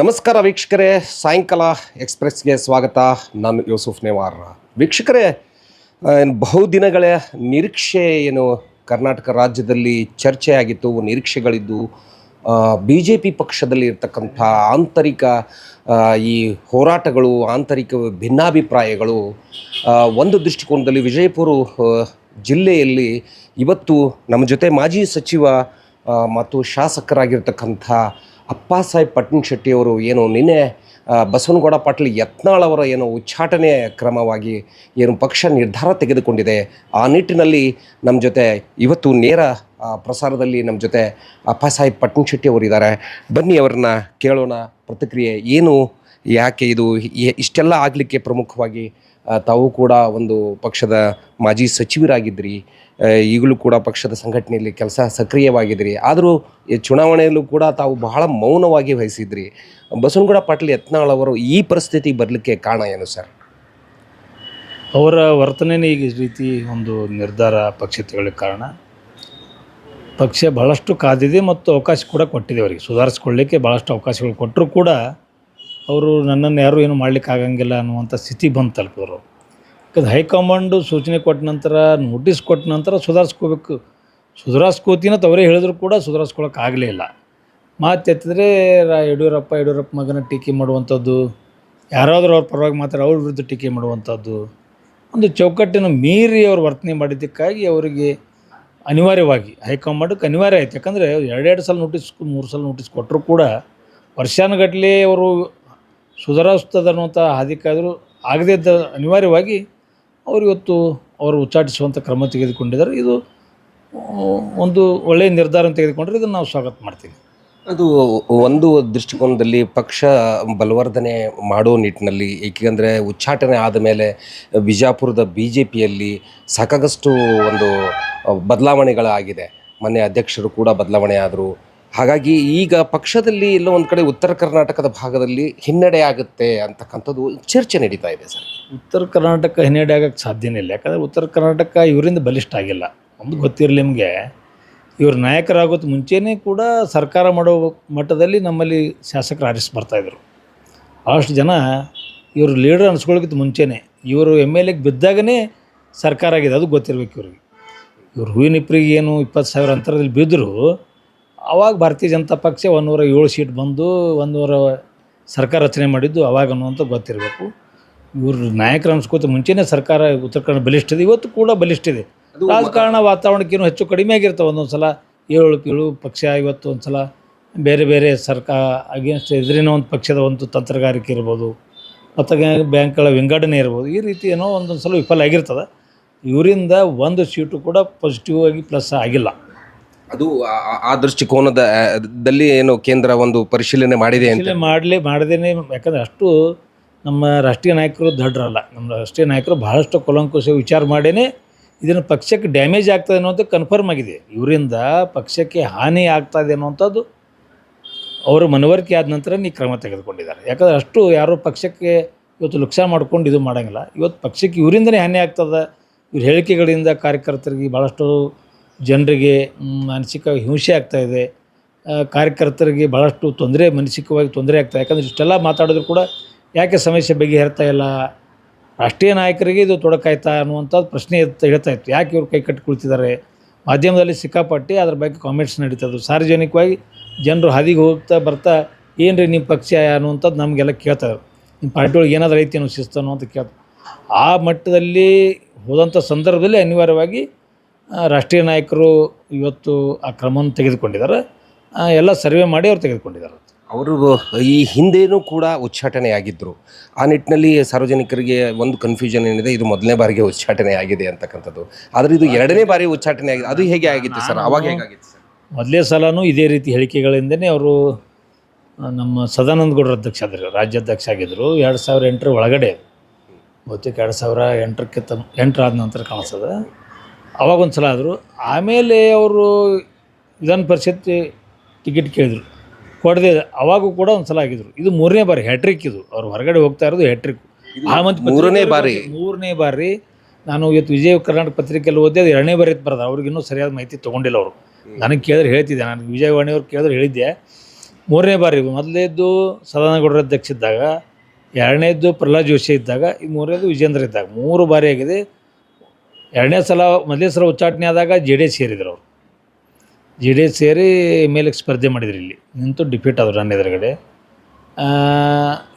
ನಮಸ್ಕಾರ ವೀಕ್ಷಕರೇ, ಸಾಯಂಕಾಲ ಎಕ್ಸ್ಪ್ರೆಸ್ಗೆ ಸ್ವಾಗತ. ನಾನು ಯೂಸುಫ್ ನೇವಾರ. ವೀಕ್ಷಕರೇ ಏನು ಬಹುದಿನಗಳ ನಿರೀಕ್ಷೆ ಏನು ಕರ್ನಾಟಕ ರಾಜ್ಯದಲ್ಲಿ ಚರ್ಚೆಯಾಗಿತ್ತು, ನಿರೀಕ್ಷೆಗಳಿದ್ದು ಬಿ ಜೆ ಪಿ ಪಕ್ಷದಲ್ಲಿ ಇರ್ತಕ್ಕಂಥ ಆಂತರಿಕ ಈ ಹೋರಾಟಗಳು, ಆಂತರಿಕ ಭಿನ್ನಾಭಿಪ್ರಾಯಗಳು ಒಂದು ದೃಷ್ಟಿಕೋನದಲ್ಲಿ ವಿಜಯಪುರ ಜಿಲ್ಲೆಯಲ್ಲಿ ಇವತ್ತು ನಮ್ಮ ಜೊತೆ ಮಾಜಿ ಸಚಿವ ಮತ್ತು ಶಾಸಕರಾಗಿರ್ತಕ್ಕಂಥ ಅಪ್ಪ ಸಾಹೇಬ್ ಪಟ್ನ ಶೆಟ್ಟಿಯವರು ಏನು ನಿನ್ನೆ ಬಸವನಗೌಡ ಪಾಟೀಲ್ ಯತ್ನಾಳ್ ಅವರ ಏನು ಉಚ್ಚಾಟನೆ ಕ್ರಮವಾಗಿ ಏನು ಪಕ್ಷ ನಿರ್ಧಾರ ತೆಗೆದುಕೊಂಡಿದೆ, ಆ ನಿಟ್ಟಿನಲ್ಲಿ ನಮ್ಮ ಜೊತೆ ಇವತ್ತು ನೇರ ಪ್ರಸಾರದಲ್ಲಿ ನಮ್ಮ ಜೊತೆ ಅಪ್ಪ ಸಾಹೇಬ್ ಪಟ್ಟಣ ಶೆಟ್ಟಿ ಅವರಿದ್ದಾರೆ ಬನ್ನಿ ಅವ್ರನ್ನ ಕೇಳೋಣ, ಪ್ರತಿಕ್ರಿಯೆ ಏನು, ಯಾಕೆ ಇದು ಇಷ್ಟೆಲ್ಲ ಆಗಲಿಕ್ಕೆ ಪ್ರಮುಖವಾಗಿ ತಾವು ಕೂಡ ಒಂದು ಪಕ್ಷದ ಮಾಜಿ ಸಚಿವರಾಗಿದ್ರಿ ಈಗಲೂ ಕೂಡ ಪಕ್ಷದ ಸಂಘಟನೆಯಲ್ಲಿ ಕೆಲಸ ಸಕ್ರಿಯವಾಗಿದ್ರಿ ಆದರೂ ಈ ಚುನಾವಣೆಯಲ್ಲೂ ಕೂಡ ತಾವು ಬಹಳ ಮೌನವಾಗಿ ವಹಿಸಿದ್ರಿ ಬಸವನಗೌಡ ಪಾಟೀಲ್ ಯತ್ನಾಳ್ ಅವರು ಈ ಪರಿಸ್ಥಿತಿ ಬರಲಿಕ್ಕೆ ಕಾರಣ ಏನು ಸರ್? ಅವರ ವರ್ತನೆನೇ ಈಗ ಈ ರೀತಿ ಒಂದು ನಿರ್ಧಾರ ಪಕ್ಷ ತಗೊಳ್ಳಿಕ್ಕೆ ಕಾರಣ. ಪಕ್ಷ ಭಾಳಷ್ಟು ಕಾದಿದೆ ಮತ್ತು ಅವಕಾಶ ಕೂಡ ಕೊಟ್ಟಿದೆ ಅವರಿಗೆ. ಸುಧಾರಿಸ್ಕೊಳ್ಳಿಕ್ಕೆ ಭಾಳಷ್ಟು ಅವಕಾಶಗಳು ಕೊಟ್ಟರು ಕೂಡ ಅವರು ನನ್ನನ್ನು ಯಾರೂ ಏನು ಮಾಡ್ಲಿಕ್ಕೆ ಆಗಂಗಿಲ್ಲ ಅನ್ನುವಂಥ ಸ್ಥಿತಿ ಬಂದು ತಲುಪಿದ್ರು ಯಾಕಂದ್ರೆ ಹೈಕಮಾಂಡು ಸೂಚನೆ ಕೊಟ್ಟ ನಂತರ, ನೋಟಿಸ್ ಕೊಟ್ಟ ನಂತರ ಸುಧಾರಿಸ್ಕೋಬೇಕು. ಸುಧಾರಿಸ್ಕೋತೀನಿ ತವರೇ ಹೇಳಿದ್ರು ಕೂಡ ಸುಧಾರಿಸ್ಕೊಳಕ್ಕೆ ಆಗಲೇ ಇಲ್ಲ. ಮಾತು ಎತ್ತಿದ್ರೆ ಯಡಿಯೂರಪ್ಪ ಯಡಿಯೂರಪ್ಪ ಮಗನ ಟೀಕೆ ಮಾಡುವಂಥದ್ದು, ಯಾರಾದರೂ ಅವ್ರ ಪರವಾಗಿ ಮಾತ್ರ ಅವ್ರ ವಿರುದ್ಧ ಟೀಕೆ ಮಾಡುವಂಥದ್ದು, ಒಂದು ಚೌಕಟ್ಟಿನ ಮೀರಿ ಅವರು ವರ್ತನೆ ಮಾಡಿದ್ದಕ್ಕಾಗಿ ಅವರಿಗೆ ಅನಿವಾರ್ಯವಾಗಿ ಹೈಕಮಾಂಡಕ್ಕೆ ಅನಿವಾರ್ಯ ಆಯ್ತು. ಯಾಕಂದರೆ ಎರಡೆರಡು ಸಲ ನೋಟಿಸ್, ಮೂರು ಸಲ ನೋಟಿಸ್ ಕೊಟ್ಟರು ಕೂಡ ವರ್ಷಾನುಗಟ್ಟಲೆ ಅವರು ಸುಧಾರಿಸ್ತದೆ ಅನ್ನುವಂಥ ಹಾದಿಕಾದರೂ ಆಗದೇ ಇದ್ದ ಅನಿವಾರ್ಯವಾಗಿ ಅವರು ಇವತ್ತು ಅವರು ಉಚ್ಚಾಟಿಸುವಂಥ ಕ್ರಮ ತೆಗೆದುಕೊಂಡಿದ್ದಾರೆ. ಇದು ಒಂದು ಒಳ್ಳೆಯ ನಿರ್ಧಾರ ತೆಗೆದುಕೊಂಡರೆ ಇದನ್ನು ನಾವು ಸ್ವಾಗತ ಮಾಡ್ತೀವಿ. ಅದು ಒಂದು ದೃಷ್ಟಿಕೋನದಲ್ಲಿ ಪಕ್ಷ ಬಲವರ್ಧನೆ ಮಾಡೋ ನಿಟ್ಟಿನಲ್ಲಿ, ಏಕೆಂದರೆ ಉಚ್ಚಾಟನೆ ಆದ ಮೇಲೆ ಬಿಜಾಪುರದ ಬಿ ಜೆ ಪಿಯಲ್ಲಿ ಸಾಕಾಗಷ್ಟು ಒಂದು ಬದಲಾವಣೆಗಳಾಗಿದೆ. ಮೊನ್ನೆ ಅಧ್ಯಕ್ಷರು ಕೂಡ ಬದಲಾವಣೆ ಆದರು ಹಾಗಾಗಿ ಈಗ ಪಕ್ಷದಲ್ಲಿ ಎಲ್ಲೋ ಒಂದು ಕಡೆ ಉತ್ತರ ಕರ್ನಾಟಕದ ಭಾಗದಲ್ಲಿ ಹಿನ್ನಡೆ ಆಗುತ್ತೆ ಅಂತಕ್ಕಂಥದ್ದು ಚರ್ಚೆ ನಡೀತಾ ಇದೆ ಸರ್. ಉತ್ತರ ಕರ್ನಾಟಕ ಹಿನ್ನಡೆ ಆಗಕ್ಕೆ ಸಾಧ್ಯನೇ ಇಲ್ಲ. ಯಾಕಂದರೆ ಉತ್ತರ ಕರ್ನಾಟಕ ಇವರಿಂದ ಬಲಿಷ್ಠ ಆಗಿಲ್ಲ. ಒಂದು ಗೊತ್ತಿರಲಿ ನಿಮಗೆ. ಇವರು ನಾಯಕರಾಗೋದು ಮುಂಚೆನೇ ಕೂಡ ಸರ್ಕಾರ ಮಾಡೋ ಮಟ್ಟದಲ್ಲಿ ನಮ್ಮಲ್ಲಿ ಶಾಸಕರು ಆರಿಸಿ ಬರ್ತಾಯಿದ್ರು ಭಾಳಷ್ಟು ಜನ ಇವರು ಲೀಡರ್ ಅನಿಸ್ಕೊಳ್ಳೋಕ್ಕಿಂತ ಮುಂಚೆನೇ ಇವರು ಎಂ ಎಲ್ ಎಗೆ ಬಿದ್ದಾಗನೇ ಸರ್ಕಾರ ಆಗಿದೆ. ಅದು ಗೊತ್ತಿರಬೇಕು ಇವ್ರಿಗೆ. ಇವ್ರು ಹೂವಿನ ಇಪ್ಪರಿಗೆ ಏನು ಇಪ್ಪತ್ತು ಸಾವಿರ ಅಂತರದಲ್ಲಿ ಬಿದ್ದರು ಅವಾಗ ಭಾರತೀಯ ಜನತಾ ಪಕ್ಷ ಒಂದೂರ ಏಳು ಸೀಟ್ ಬಂದು ಒಂದೂರ ಸರ್ಕಾರ ರಚನೆ ಮಾಡಿದ್ದು ಅವಾಗ ಅನ್ನುವಂಥ ಗೊತ್ತಿರಬೇಕು. ಇವರು ನಾಯಕರು ಅನ್ಸ್ಕೋತ ಮುಂಚೆನೇ ಸರ್ಕಾರ ಉತ್ತರ ಕನ್ನಡ ಬಲಿಷ್ಠ ಇದೆ ಇವತ್ತು ಕೂಡ ಬಲಿಷ್ಠ ಇದೆ ರಾಜಕಾರಣ ವಾತಾವರಣಕ್ಕೇನು ಹೆಚ್ಚು ಕಡಿಮೆ ಆಗಿರ್ತವೆ ಒಂದೊಂದು ಸಲ ಏಳು ಏಳು ಪಕ್ಷ ಇವತ್ತು ಒಂದು ಸಲ ಬೇರೆ ಬೇರೆ ಸರ್ಕಾರ ಅಗೇನ್ಸ್ಟ್ ಎದುರಿನ ಒಂದು ಪಕ್ಷದ ಒಂದು ತಂತ್ರಗಾರಿಕೆ ಇರ್ಬೋದು ಮತ್ತು ಬ್ಯಾಂಕ್ಗಳ ವಿಂಗಡಣೆ ಇರ್ಬೋದು ಈ ರೀತಿ ಏನೋ ಒಂದೊಂದು ಸಲ ವಿಫಲ ಆಗಿರ್ತದೆ. ಇವರಿಂದ ಒಂದು ಸೀಟು ಕೂಡ ಪಾಸಿಟಿವ್ ಆಗಿ ಪ್ಲಸ್ ಆಗಿಲ್ಲ. ಅದು ಆ- ದೃಷ್ಟಿಕೋನದ ದಲ್ಲಿ ಏನು ಕೇಂದ್ರ ಒಂದು ಪರಿಶೀಲನೆ ಮಾಡಿದೆ ಪರಿಶೀಲನೆ ಮಾಡಲಿ, ಮಾಡದೇನೆ, ಯಾಕಂದ್ರೆ ಅಷ್ಟು ನಮ್ಮ ರಾಷ್ಟ್ರೀಯ ನಾಯಕರು ದಡ್ರಲ್ಲ. ನಮ್ಮ ರಾಷ್ಟ್ರೀಯ ನಾಯಕರು ಬಹಳಷ್ಟು ಕೊಲಂಕುಶ ವಿಚಾರ ಮಾಡೇನೆ, ಇದನ್ನು ಪಕ್ಷಕ್ಕೆ ಡ್ಯಾಮೇಜ್ ಆಗ್ತದೆ ಅನ್ನೋದು ಕನ್ಫರ್ಮ್ ಆಗಿದೆ. ಇವರಿಂದ ಪಕ್ಷಕ್ಕೆ ಹಾನಿ ಆಗ್ತಾ ಇದೆ ಅನ್ನುವಂಥದ್ದು ಅವರು ಮನವರಿಕೆ ಆದ ನಂತರ ಈ ಕ್ರಮ ತೆಗೆದುಕೊಂಡಿದ್ದಾರೆ. ಯಾಕಂದ್ರೆ ಅಷ್ಟು ಯಾರೋ ಪಕ್ಷಕ್ಕೆ ಇವತ್ತು ಲುಕ್ಸಾನ್ ಮಾಡ್ಕೊಂಡು ಇದು ಮಾಡೋಂಗಿಲ್ಲ. ಇವತ್ತು ಪಕ್ಷಕ್ಕೆ ಇವರಿಂದನೇ ಹಾನಿ ಆಗ್ತದೆ. ಇವ್ರ ಹೇಳಿಕೆಗಳಿಂದ ಕಾರ್ಯಕರ್ತರಿಗೆ ಭಾಳಷ್ಟು ಜನರಿಗೆ ಮಾನಸಿಕವಾಗಿ ಮಾನಸಿಕ ಹಿಂಸೆ ಆಗ್ತಾ ಇದೆ. ಕಾರ್ಯಕರ್ತರಿಗೆ ಭಾಳಷ್ಟು ತೊಂದರೆ, ಮಾನಸಿಕವಾಗಿ ತೊಂದರೆ ಆಗ್ತದೆ ಯಾಕಂದರೆ ಇಷ್ಟೆಲ್ಲ ಮಾತಾಡಿದ್ರು ಕೂಡ ಯಾಕೆ ಸಮಸ್ಯೆ ಬಗೆಹರ್ತಾ ಇಲ್ಲ? ರಾಷ್ಟ್ರೀಯ ನಾಯಕರಿಗೆ ಇದು ತೊಡಕಾಯ್ತಾ ಅನ್ನುವಂಥದ್ದು ಪ್ರಶ್ನೆ ಹೇಳ್ತಾ ಇತ್ತು. ಯಾಕೆ ಇವ್ರು ಕೈ ಕಟ್ಟಿ ಕುಳಿತಿದ್ದಾರೆ? ಮಾಧ್ಯಮದಲ್ಲಿ ಸಿಕ್ಕಾಪಟ್ಟೆ ಅದ್ರ ಬಗ್ಗೆ ಕಾಮೆಂಟ್ಸ್ ನಡೀತದ್ದು ಸಾರ್ವಜನಿಕವಾಗಿ ಜನರು ಹಾದಿಗೆ ಹೋಗ್ತಾ ಬರ್ತಾ ಏನು ರೀ ನಿಮ್ಮ ಪಕ್ಷ ಅನ್ನುವಂಥದ್ದು ನಮಗೆಲ್ಲ ಕೇಳ್ತಾರೆ ನಿಮ್ಮ ಪಾರ್ಟಿ ಒಳಗೆ ಏನಾದರೂ ಐತಿ ಅನ್ನೋ ಶಿಸ್ತು ಅಂತ ಕೇಳ್ತಾರೆ ಆ ಮಟ್ಟದಲ್ಲಿ ಹೋದಂಥ ಸಂದರ್ಭದಲ್ಲಿ ಅನಿವಾರ್ಯವಾಗಿ ರಾಷ್ಟ್ರೀಯ ನಾಯಕರು ಇವತ್ತು ಆ ಕ್ರಮವನ್ನು ತೆಗೆದುಕೊಂಡಿದ್ದಾರೆ. ಎಲ್ಲ ಸರ್ವೆ ಮಾಡಿ ಅವ್ರು ತೆಗೆದುಕೊಂಡಿದ್ದಾರೆ. ಅವರು ಈ ಹಿಂದೇನೂ ಕೂಡ ಉಚ್ಚಾಟನೆ ಆಗಿದ್ದರು ಆ ನಿಟ್ಟಿನಲ್ಲಿ ಸಾರ್ವಜನಿಕರಿಗೆ ಒಂದು ಕನ್ಫ್ಯೂಷನ್ ಏನಿದೆ ಇದು ಮೊದಲನೇ ಬಾರಿಗೆ ಉಚ್ಚಾಟನೆ ಆಗಿದೆ ಅಂತಕ್ಕಂಥದ್ದು. ಆದರೆ ಇದು ಎರಡನೇ ಬಾರಿ ಉಚ್ಚಾಟನೆ ಆಗಿದೆ ಅದು ಹೇಗೆ ಆಗಿತ್ತು ಸರ್? ಅವಾಗ ಹೇಗಾಗಿತ್ತು ಸರ್? ಮೊದಲೇ ಸಲನೂ ಇದೇ ರೀತಿ ಹೇಳಿಕೆಗಳಿಂದನೇ ಅವರು ನಮ್ಮ ಸದಾನಂದ ಗೌಡರ ಅಧ್ಯಕ್ಷ ಆದರು ರಾಜ್ಯಾಧ್ಯಕ್ಷ ಆಗಿದ್ದರು ಎರಡು ಸಾವಿರ ಎಂಟರ ಒಳಗಡೆ. ಬಹುತೇಕ ಎರಡು ಸಾವಿರ ಎಂಟರಕ್ಕೆ ತಮ್ಮ ಎಂಟರಾದ ನಂತರ ಕಾಣಿಸ್ತದೆ. ಅವಾಗ ಒಂದು ಸಲ ಆದರು. ಆಮೇಲೆ ಅವರು ವಿಧಾನ ಪರಿಷತ್ ಟಿಕೆಟ್ ಕೇಳಿದರು. ಕೊಡದೆ ಅವಾಗೂ ಕೂಡ ಒಂದು ಸಲ ಆಗಿದ್ರು. ಇದು ಮೂರನೇ ಬಾರಿ ಹ್ಯಾಟ್ರಿಕ್ ಇದು. ಅವ್ರು ಹೊರಗಡೆ ಹೋಗ್ತಾ ಇರೋದು ಹ್ಯಾಟ್ರಿಕ್. ಆ ಮೂರನೇ ಬಾರಿ? ಮೂರನೇ ಬಾರಿ ನಾನು ಇವತ್ತು ವಿಜಯ ಕರ್ನಾಟಕ ಪತ್ರಿಕೆಯಲ್ಲಿ ಓದಿ ಅದು ಎರಡನೇ ಬಾರಿ ಬರೋದು. ಅವ್ರಿಗಿನ್ನೂ ಸರಿಯಾದ ಮಾಹಿತಿ ತೊಗೊಂಡಿಲ್ಲ ಅವರು. ನನಗೆ ಕೇಳಿದ್ರೆ ಹೇಳ್ತಿದ್ದೆ. ನಾನು ವಿಜಯವಾಣಿಯವ್ರು ಕೇಳಿದ್ರೆ ಹೇಳಿದ್ದೆ. ಮೂರನೇ ಬಾರಿ ಮೊದಲನೇದ್ದು ಸದಾನಗೌಡರ ಅಧ್ಯಕ್ಷ ಇದ್ದಾಗ ಎರಡನೇದ್ದು ಪ್ರಹ್ಲಾದ್ ಜೋಶಿ ಇದ್ದಾಗ ಈ ಮೂರನೇದು ವಿಜೇಂದ್ರ ಇದ್ದಾಗ. ಮೂರು ಬಾರಿ ಆಗಿದೆ. ಎರಡನೇ ಸಲ ಮೊದಲೇ ಸಲ ಉಚ್ಚಾಟನೆ ಆದಾಗ ಜೆ ಡಿ ಎಸ್ ಸೇರಿದ್ರು ಅವರು. ಜೆ ಡಿ ಎಸ್ ಸೇರಿ ಮೇಲೆ ಸ್ಪರ್ಧೆ ಮಾಡಿದ್ರು ಇಲ್ಲಿ. ನಿಂತು ಡಿಫೀಟ್ ಆದರು ನನ್ನ ಎದುರುಗಡೆ.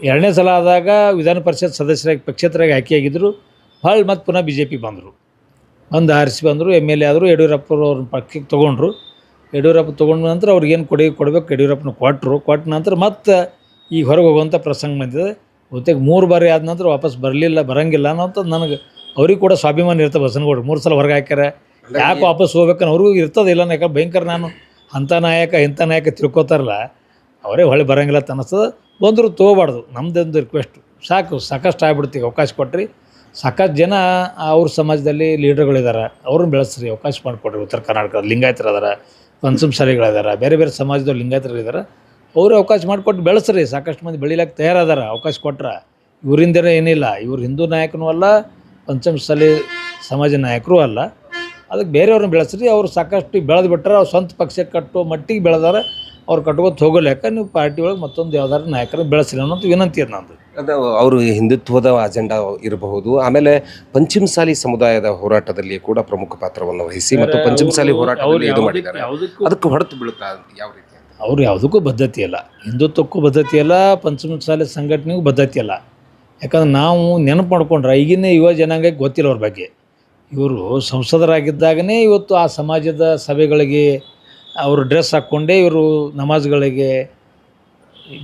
ಎರಡನೇ ಸಲ ಆದಾಗ ವಿಧಾನ ಪರಿಷತ್ ಸದಸ್ಯರಾಗಿ ಪಕ್ಷೇತರಾಗಿ ಆಯ್ಕೆಯಾಗಿದ್ದರು ಭಾಳ ಮತ್ತು ಪುನಃ ಬಿ ಜೆ ಪಿ ಬಂದರು. ಬಂದು ಆರಿಸಿ ಬಂದರು, ಎಂ ಎಲ್ ಎ ಆದರು ಯಡಿಯೂರಪ್ಪರವ್ರನ್ನ ಪಕ್ಷಕ್ಕೆ ತೊಗೊಂಡ್ರು. ಯಡಿಯೂರಪ್ಪ ತೊಗೊಂಡ ನಂತರ ಅವ್ರಿಗೆ ಏನು ಕೊಡಿ ಕೊಡಬೇಕು, ಯಡಿಯೂರಪ್ಪನ ಕೊಟ್ಟರು ಕೊಟ್ಟ ನಂತರ ಮತ್ತೆ ಈಗ ಹೊರಗೆ ಹೋಗುವಂಥ ಪ್ರಸಂಗ ಬಂದಿದೆ. ಬಹುತೇಕ ಮೂರು ಬಾರಿ ಆದ ನಂತರ ವಾಪಸ್ ಬರಲಿಲ್ಲ, ಬರಂಗಿಲ್ಲ ಅನ್ನೋಂಥದ್ದು ನನಗೆ ಅವ್ರಿಗೆ ಕೂಡ ಸ್ವಾಭಿಮಾನ ಇರ್ತದೆ ಬಸನಗೌಡ್ರು ಮೂರು ಸಲ ಹೊರಗೆ ಹಾಕ್ಯಾರ. ಯಾಕೆ ವಾಪಸ್ ಹೋಗ್ಬೇಕನ್ನ ಅವ್ರಿಗೂ ಇರ್ತದೆ ಇಲ್ಲ ಯಾಕೆ ಭಯಂಕರ ನಾನು ಅಂಥ ನಾಯಕ ಇಂಥ ನಾಯಕ ತಿಳ್ಕೊತಾರಲ್ಲ ಅವರೇ ಹೊಳೆ ಬರಂಗಿಲ್ಲ ಅನ್ನಿಸ್ತದೆ. ಬಂದರೂ ತೊಗೋಬಾರ್ದು. ನಮ್ಮದೊಂದು ರಿಕ್ವೆಸ್ಟ್ ಸಾಕು ಸಾಕಷ್ಟು ಆಗ್ಬಿಡ್ತೀವಿ ಅವಕಾಶ ಕೊಟ್ರಿ. ಸಾಕಷ್ಟು ಜನ ಅವ್ರ ಸಮಾಜದಲ್ಲಿ ಲೀಡರ್ಗಳಿದ್ದಾರೆ ಅವ್ರನ್ನ ಬೆಳೆಸ್ರಿ ಅವಕಾಶ ಮಾಡಿಕೊಡ್ರಿ. ಉತ್ತರ ಕರ್ನಾಟಕದ ಲಿಂಗಾಯತರು ಅದಾರ ಪಂಚಮಸಾಲಿಗಳಿದಾರ ಬೇರೆ ಬೇರೆ ಸಮಾಜದವ್ರು ಲಿಂಗಾಯತರಿದ್ದಾರೆ ಅವರು ಅವ್ರು ಅವಕಾಶ ಮಾಡಿಕೊಟ್ಟು ಬೆಳೆಸ್ರಿ. ಸಾಕಷ್ಟು ಮಂದಿ ಬೆಳಿಲಕ್ಕೆ ತಯಾರದಾರ. ಅವಕಾಶ ಕೊಟ್ರೆ. ಇವರಿಂದನೇ ಏನಿಲ್ಲ. ಇವ್ರು ಹಿಂದೂ ನಾಯಕನೂ ಅಲ್ಲ ಪಂಚಮಸಾಲಿ ಸಮಾಜ ನಾಯಕರು ಅಲ್ಲ. ಅದಕ್ಕೆ ಬೇರೆಯವ್ರನ್ನ ಬೆಳೆಸ್ರಿ ಅವ್ರು ಸಾಕಷ್ಟು ಬೆಳೆದು ಬಿಟ್ಟರೆ ಅವ್ರು ಸ್ವಂತ ಪಕ್ಷಕ್ಕೆ ಕಟ್ಟೋ ಮಟ್ಟಿಗೆ ಬೆಳೆದಾರ ಅವ್ರು ಕಟ್ಕೋತ ಹೋಗಲೇಕ ನೀವು ಪಾರ್ಟಿ ಒಳಗೆ ಮತ್ತೊಂದು ಯಾವ್ದಾರು ನಾಯಕರನ್ನ ಬೆಳೆಸಿಲ್ಲ ಅನ್ನೋದು ವಿನಂತಿ ಅದು ನಂದು. ಅದು ಅವರು ಹಿಂದುತ್ವದ ಅಜೆಂಡಾ ಇರಬಹುದು. ಆಮೇಲೆ ಪಂಚಮಸಾಲಿ ಸಮುದಾಯದ ಹೋರಾಟದಲ್ಲಿ ಕೂಡ ಪ್ರಮುಖ ಪಾತ್ರವನ್ನು ವಹಿಸಿ ಮತ್ತು ಪಂಚಮಸಾಲಿ ಹೋರಾಟದಲ್ಲಿ ಇದು ಮಾಡಿದ್ದಾರೆ. ಅದಕ್ಕೆ ಹೊಡೆತು ಬೀಳುತ್ತಾ ಯಾವ ರೀತಿ? ಅವ್ರು ಯಾವುದಕ್ಕೂ ಬದ್ಧತೆ ಇಲ್ಲ. ಹಿಂದುತ್ವಕ್ಕೂ ಬದ್ಧತೆ ಇಲ್ಲ ಪಂಚಮಸಾಲಿ ಸಂಘಟನೆಗೂ ಬದ್ಧತೆ ಇಲ್ಲ. ಯಾಕಂದ್ರೆ ನಾವು ನೆನಪು ಮಾಡ್ಕೊಂಡ್ರೆ ಈಗಿನ ಯುವ ಜನಾಂಗಕ್ಕೆ ಗೊತ್ತಿಲ್ಲ ಅವ್ರ ಬಗ್ಗೆ. ಇವರು ಸಂಸದರಾಗಿದ್ದಾಗನೇ ಇವತ್ತು ಆ ಸಮಾಜದ ಸಭೆಗಳಿಗೆ ಅವರು ಡ್ರೆಸ್ ಹಾಕ್ಕೊಂಡೇ ಇವರು ನಮಾಜ್ಗಳಿಗೆ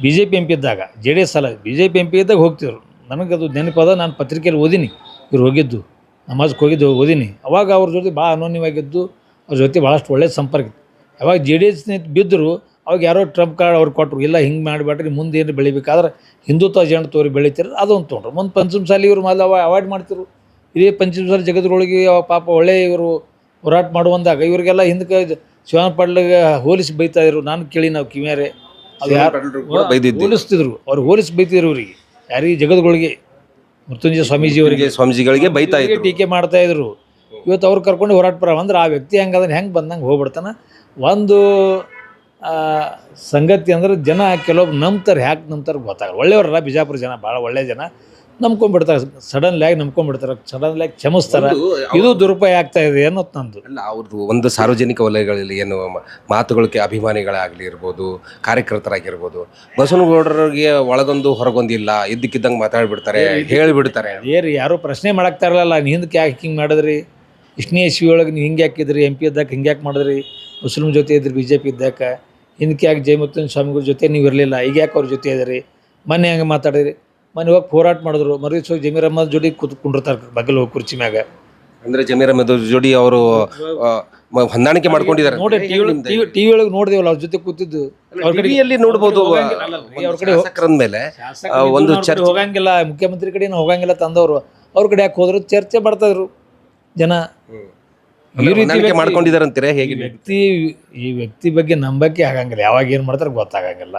B J P M P ಇದ್ದಾಗ, ಜೆ ಡಿ ಎಸ್ ಅಲ್ಲ B J P M P ಇದ್ದಾಗ ಹೋಗ್ತಿದ್ರು. ನನಗದು ನೆನಪದ, ನಾನು ಪತ್ರಿಕೆಯಲ್ಲಿ ಓದಿನಿ. ಇವ್ರು ಹೋಗಿದ್ದು, ನಮಾಜ್ಗೆ ಹೋಗಿದ್ದು, ಓದಿನಿ. ಅವಾಗ ಅವ್ರ ಜೊತೆ ಭಾಳ ಅನೋನ್ಯವಾಗಿದ್ದು, ಅವ್ರ ಜೊತೆ ಭಾಳಷ್ಟು ಒಳ್ಳೆಯ ಸಂಪರ್ಕ ಇತ್ತು. ಯಾವಾಗ ಜೆ ಡಿ ಎಸ್ ಬಿದ್ದರು ಅವಾಗ ಯಾರೋ ಟ್ರಂಪ್ ಕಾರ್ಡ್ ಅವ್ರು ಕೊಟ್ಟರು ಇಲ್ಲ ಹಿಂಗೆ ಮಾಡಿಬಿಟ್ರಿ ಮುಂದೆ ಏನು ಬೆಳಿಬೇಕಾದ್ರೆ ಹಿಂದುತ್ವ ಜನ ತೋರಿ ಬೆಳಿತೀರ ಅದೊಂದು ತೊಗೊಂಡ್ರು. ಮುಂದೆ ಪಂಚಮಸಾಲಿ ಇವರು ಮೊದಲು ಅವ ಅವಾಯ್ಡ್ ಮಾಡ್ತಿರು ಇದೇ ಪಂಚಮಸಾಲಿ ಜಗದ್ರೊಳಗೆ ಅವ ಪಾಪ ಒಳ್ಳೆ ಇವರು ಹೋರಾಟ ಮಾಡುವಂದಾಗ ಇವರಿಗೆಲ್ಲ ಹಿಂದಕ್ಕೆ ಶಿವನ ಪಾಟ್ಲಿಗೆ ಹೋಲಿಸಿ ಬೈತಾ ಇದ್ರು. ನಾನು ಕೇಳಿ ನಾವು ಕಿವ್ಯಾರೆ. ಅದು ಯಾರು ಕೂಡ ಹೋಲಿಸ್ತಿದ್ರು. ಅವ್ರು ಹೋಲಿಸಿ ಬೈತಿದ್ರು ಇವರಿಗೆ ಯಾರಿಗೆ ಜಗದ್ಗಳಿಗೆ ಮೃತ್ಯುಂಜಯ ಸ್ವಾಮೀಜಿ ಅವರಿಗೆ ಅವರಿಗೆ ಸ್ವಾಮೀಜಿಗಳಿಗೆ ಬೈತಾ ಇದ್ರು. ಟೀಕೆ ಮಾಡ್ತಾ ಇದ್ರು. ಇವತ್ತು ಅವ್ರು ಕರ್ಕೊಂಡು ಹೋರಾಟ ಪರ ಅಂದ್ರೆ ಆ ವ್ಯಕ್ತಿ ಹೆಂಗದನ್ನ ಹೆಂಗೆ ಬಂದಂಗೆ ಹೋಗ್ಬಿಡ್ತಾನೆ? ಒಂದು ಸಂಗತಿ ಅಂದ್ರೆ ಜನ ಕೆಲವೊಬ್ರು ನಂಬ್ತಾರೆ ಹ್ಯಾಕೆ ನಂಬ್ತಾರೆ ಗೊತ್ತಾಗಲ್ಲ. ಒಳ್ಳೆಯವರಲ್ಲ ಬಿಜಾಪುರ ಜನ ಭಾಳ ಒಳ್ಳೆಯ ಜನ. ನಂಬ್ಕೊಂಡ್ಬಿಡ್ತಾರೆ ಸಡನ್ಲಿ ಆಗಿ ನಂಬ್ಕೊಂಡ್ಬಿಡ್ತಾರೆ ಸಡನ್ಲಿ ಆಗಿ ಕ್ಷಮಿಸ್ತಾರೆ. ಇದು ದುರುಪಾಯ ಆಗ್ತಾ ಇದೆ ಅನ್ನೋದು ನಂದು. ಅಲ್ಲ ಅವ್ರದ್ದು ಒಂದು ಸಾರ್ವಜನಿಕ ವಲಯಗಳಲ್ಲಿ ಏನು ಮಾತುಗಳಿಗೆ ಅಭಿಮಾನಿಗಳಾಗಲಿ ಇರ್ಬೋದು ಕಾರ್ಯಕರ್ತರಾಗಿರ್ಬೋದು ಬಸವನಗೌಡರಿಗೆ ಒಳಗೊಂದು ಹೊರಗೊಂದಿಲ್ಲ ಇದ್ದಕ್ಕಿದ್ದಂಗೆ ಮಾತಾಡ್ಬಿಡ್ತಾರೆ ಹೇಳಿಬಿಡ್ತಾರೆ. ಏರಿ ಯಾರೂ ಪ್ರಶ್ನೆ ಮಾಡಾಕ್ತಾ ಇರಲಿಲ್ಲ ನೀ ಹಿಂದಕ್ಕೆ ಯಾಕೆ ಹಿಂಗೆ ಮಾಡಿದ್ರಿ? ಇಷ್ಟನೇ ಇಸ್ವಿ ಒಳಗೆ ನೀವು ಹಿಂಗೆ ಹಾಕಿದ್ರಿ ಎಂ ಪಿ ಇದ್ದಾಗ ಹಿಂಗೆ ಯಾಕೆ ಮಾಡಿದ್ರಿ? ಮುಸ್ಲಿಮ್ ಜೊತೆ ಇದ್ರಿ ಬಿ ಜೆ ಪಿ ಇದ್ದಾಗ. ಹಿಂದಕ್ಕೆ ಯಾಕೆ ಜಯಮುತ್ತಿನ ಸ್ವಾಮಿಗಳ ಜೊತೆ ನೀವು ಇರಲಿಲ್ಲ? ಈಗ ಯಾಕೆ ಅವ್ರ ಜೊತೆ ಇದ್ದೀರಿ? ಮೊನ್ನೆ ಹಂಗೆ ಮಾತಾಡಿದ್ರಿ. ಮೊನ್ನೆ ಹೋಗಿ ಹೋರಾಟ ಮಾಡಿದ್ರು. ಮರಿ ಹೋಗಿ ಜಮೀರ್ ಅಹ್ಮದ್ ಜೋಡಿ ಕೂತ್ಕೊಂಡಿರ್ತಾರೆ ಬಗಲ್ ಹೋಗಿ ಕುರ್ಚಿ ಮ್ಯಾಗ. ಅಂದ್ರೆ ಜಮೀರ್ ಅಹಮದ್ ಜೋಡಿ ಅವರು ಹೊಂದಾಣಿಕೆ ಮಾಡ್ಕೊಂಡಿದ್ದಾರೆ. ನೋಡಿ ಟಿವಿ ಟಿವಿ ಒಳಗೆ ನೋಡಿದೇವಲ್ಲ ಅವ್ರ ಜೊತೆ ಕೂತಿದ್ದು. ಟಿವಿಯಲ್ಲಿ ನೋಡ್ಬೋದು ಅವ್ರ ಕಡೆ ಮೇಲೆ ಒಂದು ಚರ್ಚೆ. ಹೋಗಂಗಿಲ್ಲ. ಮುಖ್ಯಮಂತ್ರಿ ಕಡೆ ಹೋಗಂಗಿಲ್ಲ ತಂದವರು. ಅವ್ರ ಕಡೆ ಯಾಕೆ ಹೋದ್ರು? ಚರ್ಚೆ ಮಾಡ್ತಾ ಇದ್ರು ಜನ. ಈ ರೀತಿ ಮಾಡ್ಕೊಂಡಿದಾರಂತೀರ? ಹೇಗೆ ವ್ಯಕ್ತಿ ಈ ವ್ಯಕ್ತಿ ಬಗ್ಗೆ ನಂಬಕ್ಕೆ ಆಗಂಗಿಲ್ಲ. ಯಾವಾಗ ಏನು ಮಾಡ್ತಾರೆ ಗೊತ್ತಾಗಂಗಿಲ್ಲ.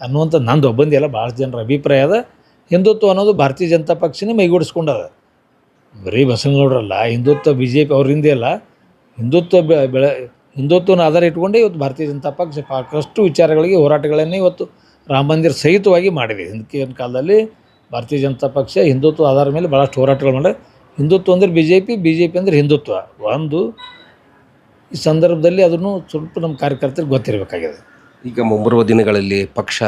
ಅನ್ನುವಂಥ ನಂದು ಒಬ್ಬಂದಿಲ್ಲ ಭಾಳ ಜನರ ಅಭಿಪ್ರಾಯ ಅದ. ಹಿಂದುತ್ವ ಅನ್ನೋದು ಭಾರತೀಯ ಜನತಾ ಪಕ್ಷನೇ ಮೈಗೂಡಿಸ್ಕೊಂಡದ. ಬರೀ ಬಸವನಗೌಡರಲ್ಲ ಹಿಂದುತ್ವ ಬಿ ಜೆ ಪಿ ಅವ್ರ ಹಿಂದೆ ಅಲ್ಲ. ಹಿಂದುತ್ವ ಬೆಳೆ ಹಿಂದುತ್ವನ ಆಧಾರ ಇಟ್ಕೊಂಡೇ ಇವತ್ತು ಭಾರತೀಯ ಜನತಾ ಪಕ್ಷ ಸಾಕಷ್ಟು ವಿಚಾರಗಳಿಗೆ ಹೋರಾಟಗಳನ್ನೇ ಇವತ್ತು ರಾಮ ಮಂದಿರ ಸಹಿತವಾಗಿ ಮಾಡಿದೆ. ಹಿಂದಿನ ಕಾಲದಲ್ಲಿ ಭಾರತೀಯ ಜನತಾ ಪಕ್ಷ ಹಿಂದುತ್ವ ಆಧಾರ ಮೇಲೆ ಭಾಳಷ್ಟು ಹೋರಾಟಗಳು ಮಾಡಿ ಹಿಂದುತ್ವ ಅಂದರೆ B J P B J P ಅಂದರೆ ಹಿಂದುತ್ವ. ಒಂದು ಈ ಸಂದರ್ಭದಲ್ಲಿ ಅದನ್ನು ಸ್ವಲ್ಪ ನಮ್ಮ ಕಾರ್ಯಕರ್ತರಿಗೆ ಗೊತ್ತಿರಬೇಕಾಗಿದೆ. ಈಗ ಮುಂಬರುವ ದಿನಗಳಲ್ಲಿ ಪಕ್ಷ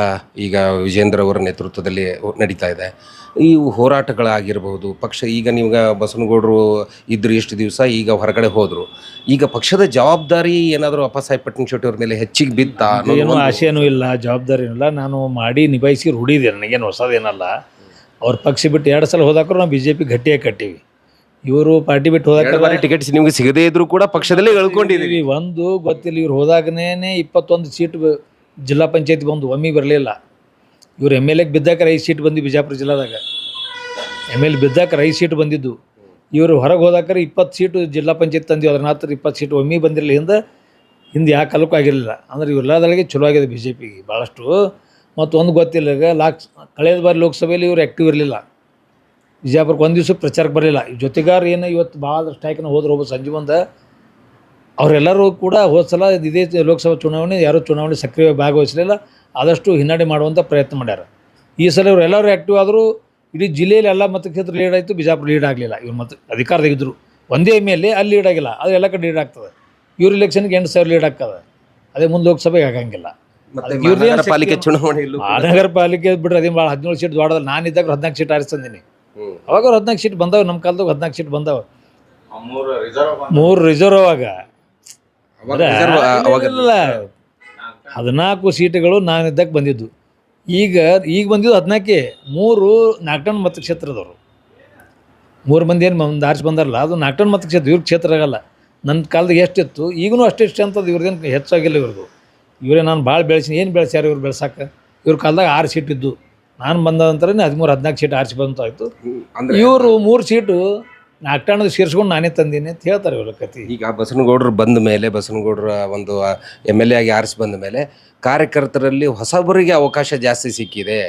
ಈಗ ವಿಜೇಂದ್ರ ಅವರ ನೇತೃತ್ವದಲ್ಲಿ ನಡೀತಾ ಇದೆ. ಈ ಹೋರಾಟಗಳಾಗಿರಬಹುದು ಪಕ್ಷ ಈಗ ನಿಮ್ಗೆ ಬಸನಗೌಡರು ಇದ್ರು ಎಷ್ಟು ದಿವಸ ಈಗ ಹೊರಗಡೆ ಹೋದರು. ಈಗ ಪಕ್ಷದ ಜವಾಬ್ದಾರಿ ಏನಾದರೂ ಅಪ್ಪಸಾಹೇಬ್ ಪಟ್ಟಣಶೆಟ್ಟಿ ಅವ್ರ ಮೇಲೆ ಹೆಚ್ಚಿಗೆ ಬಿತ್ತ ಏನೂ ಆಸೆಯೂ ಇಲ್ಲ ಜವಾಬ್ದಾರಿ ಇಲ್ಲ ನಾನು ಮಾಡಿ ನಿಭಾಯಿಸಿ ರೂಢಿದೆ ನನಗೇನು ಹೊಸದೇನಲ್ಲ. ಅವ್ರ ಪಕ್ಷ ಬಿಟ್ಟು ಎರಡು ಸಲ ಹೋದಾಕರು ನಾವು ಬಿ ಜೆ ಪಿ ಗಟ್ಟಿಯಾಗಿ ಕಟ್ಟೀವಿ. ಇವರು ಪಾರ್ಟಿ ಬಿಟ್ಟು ಹೋದಾಗ ಟಿಕೆಟ್ ನಿಮ್ಗೆ ಸಿಗದೇ ಇದ್ರು ಕೂಡ ಪಕ್ಷದಲ್ಲೇ ಹೇಳ್ಕೊಂಡಿದ್ದೀವಿ ಒಂದು ಗೊತ್ತಿಲ್ಲ ಇವ್ರು ಹೋದಾಗನೇ ಇಪ್ಪತ್ತೊಂದು ಸೀಟ್ ಬ- ಜಿಲ್ಲಾ ಪಂಚಾಯತ್ ಬಂದು ಒಮ್ಮೆ ಬರಲಿಲ್ಲ. ಇವ್ರು ಎಂ ಎಲ್ ಎಗೆ ಬಿದ್ದಾಕ ಐದು ಸೀಟ್ ಬಂದು ಬಿಜಾಪುರ ಜಿಲ್ಲಾದಾಗ. ಎಂ ಎಲ್ ಬಿದ್ದಾಕ ಐದು ಸೀಟ್ ಬಂದಿದ್ದು. ಇವರು ಹೊರಗೆ ಹೋದಾಕರೆ ಇಪ್ಪತ್ತು ಸೀಟು ಜಿಲ್ಲಾ ಪಂಚಾಯತ್ ತಂದಿವಿ ಅದ್ರ ನಾತ್ರ ಇಪ್ಪತ್ತು ಸೀಟ್ ಒಮ್ಮೆ ಬಂದಿರಲಿಲ್ಲ. ಹಿಂದೆ ಹಿಂದೆ ಯಾವ ಕಾಲಕ್ಕೂ ಆಗಿರಲಿಲ್ಲ ಅಂದ್ರೆ ಇವೆಲ್ಲದೊಳಗೆ ಚಲೋ ಆಗಿದೆ ಬಿ ಜೆ ಪಿಗೆ ಭಾಳಷ್ಟು ಮತ್ತೊಂದು ಒಂದು ಗೊತ್ತಿಲ್ಲ ಈಗ ಲಾಕ್ ಕಳೆದ ಬಾರಿ ಲೋಕಸಭೆಯಲ್ಲಿ ಇವ್ರು ಆ್ಯಕ್ಟಿವ್ ಇರಲಿಲ್ಲ. ಬಿಜಾಪುರಕ್ಕೆ ಒಂದು ದಿವಸ ಪ್ರಚಾರಕ್ಕೆ ಬರಲಿಲ್ಲ. ಈ ಜೊತೆಗಾರ ಏನು ಇವತ್ತು ಭಾಳ ಸ್ಟ್ರೈಕ್ನ ಹೋದ್ರೆ ಒಬ್ಬ ಸಂಜೆ ಮುಂದೆ ಅವರೆಲ್ಲರೂ ಕೂಡ ಹೋದ ಸಲ ಇದೇ ಲೋಕಸಭಾ ಚುನಾವಣೆ ಯಾರೂ ಚುನಾವಣೆ ಸಕ್ರಿಯವಾಗಿ ಭಾಗವಹಿಸಲಿಲ್ಲ ಆದಷ್ಟು ಹಿನ್ನಡೆ ಮಾಡುವಂಥ ಪ್ರಯತ್ನ ಮಾಡ್ಯಾರ. ಈ ಸಲ ಇವರೆಲ್ಲರೂ ಎಲ್ಲರೂ ಆ್ಯಕ್ಟಿವ್ ಆದರೂ ಇಡೀ ಜಿಲ್ಲೆಯಲ್ಲಿ ಎಲ್ಲ ಮತಕ್ಷೇತ್ರ ಲೀಡ್ ಆಯಿತು ಬಿಜಾಪುರ ಲೀಡ್ ಆಗಲಿಲ್ಲ. ಇವ್ರು ಮತ ಅಧಿಕಾರದಾಗಿದ್ದರು ಒಂದೇ ಮೇಲೆ ಅಲ್ಲಿ ಲೀಡ್ ಆಗಿಲ್ಲ. ಅದು ಎಲ್ಲ ಕಡೆ ಲೀಡ್ ಆಗ್ತದೆ. ಇವ್ರ ಇಲೆಕ್ಷನ್ಗೆ ಎಂಟು ಸಾವಿರ ಲೀಡ್ ಆಗ್ತದೆ. ಅದೇ ಮುಂದೆ ಲೋಕಸಭೆಗೆ ಆಗಂಗಿಲ್ಲ. ಮಹಾನಗರ ಪಾಲಿಕೆ ಚುನಾವಣೆ ನಗರ ಮಹಾನಗರ ಪಾಲಿಕೆ ಬಿಡ್ರಿ ಅದೇ ಭಾಳ ಹದಿನೇಳು ಸೀಟ್ ದೊಡ್ಡದಲ್ಲ ನಾನಿದ್ದಾಗ ಹದಿನಾಲ್ಕು ಸೀಟ್ ಆರಿಸ್ತಂದಿನಿ. ಅವಾಗ ಅವ್ರು ಹದಿನಾಲ್ಕು ಸೀಟ್ ಬಂದವು ನಮ್ಮ ಕಾಲದಾಗ ಹದಿನಾಲ್ಕು ಸೀಟ್ ಬಂದವು ಮೂರು ರಿಸರ್ವ್ ಅವಾಗ. ಹದಿನಾಲ್ಕು ಸೀಟ್ಗಳು ನಾನು ಇದ್ದಕ್ಕೆ ಬಂದಿದ್ದು. ಈಗ ಈಗ ಬಂದಿದ್ದು ಹದಿನಾಲ್ಕೇ. ಮೂರು ನಾಲ್ಕು ಮತ ಕ್ಷೇತ್ರದವರು. ಮೂರು ಮಂದಿ ಏನು ಒಂದು ಆರ್ಸಿ ಬಂದಾರಲ್ಲ ಅದು ಮತ್ತು ಮತಕ್ಷೇತ್ರ ಇವ್ರ ಕ್ಷೇತ್ರ ಆಗಲ್ಲ. ನನ್ನ ಕಾಲದಾಗ ಎಷ್ಟಿತ್ತು ಈಗೂ ಅಷ್ಟೇ ಇಷ್ಟ ಅಂತದ್ದು ಇವ್ರದ್ದೇನು ಹೆಚ್ಚಾಗಿಲ್ಲ ಇವ್ರದ್ದು ಇವರೇ ನಾನು ಭಾಳ ಬೆಳೆಸಿನಿ ಏನು ಬೆಳೆಸ್ಯಾರ ಇವ್ರು ಬೆಳ್ಸಾಕ? ಇವ್ರ ಕಾಲದಾಗ ಆರು ಸೀಟ್ ಇದ್ದು. ನಾನು ಬಂದ ನಂತರ ಹದಿಮೂರು ಹದಿನಾಲ್ಕು ಸೀಟ್ ಆರಿಸಿ ಬಂತಾಯಿತು. ಇವರು ಮೂರು ಸೀಟು ನಾಕ್ಟಾಣದ ಸೇರಿಸ್ಕೊಂಡು ನಾನೇ ತಂದೀನಿ ಅಂತ ಹೇಳ್ತಾರೆ ಇವ್ರ ಕತಿ ಈಗ ಬಸನಗೌಡರು ಬಂದ ಮೇಲೆ ಬಸನಗೌಡರ ಒಂದು ಎಂ ಎಲ್ ಎ ಆಗಿ ಆರಿಸಿ ಬಂದ ಮೇಲೆ ಕಾರ್ಯಕರ್ತರಲ್ಲಿ ಹೊಸಬರಿಗೆ ಅವಕಾಶ ಜಾಸ್ತಿ ಸಿಕ್ಕಿದೆ.